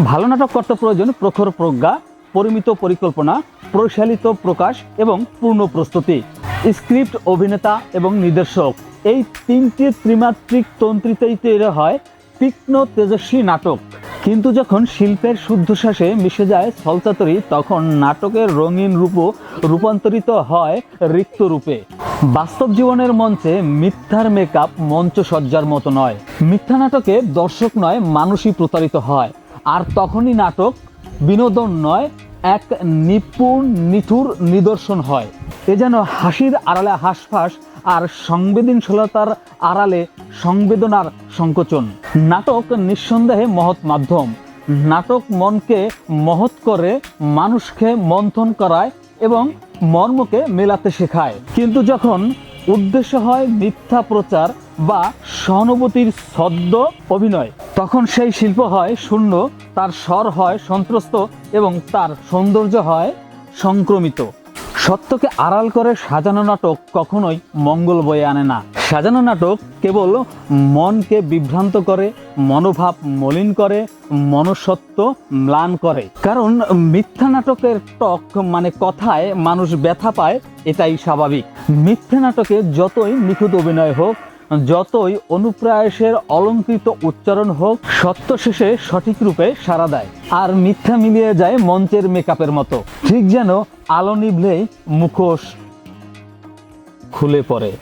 ভালো নাটক করতে প্রয়োজন প্রখর প্রজ্ঞা, পরিমিত পরিকল্পনা প্রশালিত প্রকাশ এবং পূর্ণ প্রস্তুতি। স্ক্রিপ্ট অভিনেতা এবং নির্দেশক। এই তিনটি ত্রিমাত্রিক তন্ত্রিতেই তৈরি হয় তীক্ষ্ণ তেজস্বী নাটক। কিন্তু যখন শিল্পের শুদ্ধশ্বাসে মিশে যায় ছলচাতরি তখন নাটকের রঙিন রূপও রূপান্তরিত হয় রিক্ত রূপে বাস্তব জীবনের মঞ্চে মিথ্যার মেকআপ মঞ্চসজ্জার মতো নয়। মিথ্যা নাটকে দর্শক নয়, মানুষই প্রতারিত হয়। আর তখনই নাটক বিনোদন নয়, এক নিপুণ, নিঠুর নিদর্শন হয়। এ যেন হাসির আড়ালে হাসফাস আর সংবেদনশীলতার আড়ালে সংবেদনার সংকোচন। নাটক নিঃসন্দেহে মহৎ মাধ্যম। নাটক মনকে মহৎ করে, মানুষকে মন্থন করায় এবং মর্মকে মেলাতে শেখায়। কিন্তু যখন উদ্দেশ্য হয় মিথ্যা প্রচার বা সহানুভূতির সদ্য অভিনয় তখন সেই শিল্প হয় শূন্য, তার স্বর হয় সন্ত্রস্ত এবং তার সৌন্দর্য হয় সংক্রমিত। সত্যকে আড়াল করে সাজানো নাটক কখনোই মঙ্গল বয়ে আনে না। সাজানো নাটক কেবল মনকে বিভ্রান্ত করে, মনোভাব মলিন করে মনসত্ব ম্লান করে। কারণ মিথ্যা নাটকের টক মানে কথায় মানুষ ব্যথা পায়, এটাই স্বাভাবিক। মিথ্যা নাটকে যতই নিখুঁত অভিনয় হোক যতই অনুপ্রায়সের অলঙ্কৃত উচ্চারণ হোক সত্য শেষে সঠিক রূপে সাড়া দেয় আর মিথ্যা মিলিয়ে যায় মঞ্চের মেকআপের মতো। ঠিক যেন আলো নিভলেই মুখোশ খুলে পড়ে।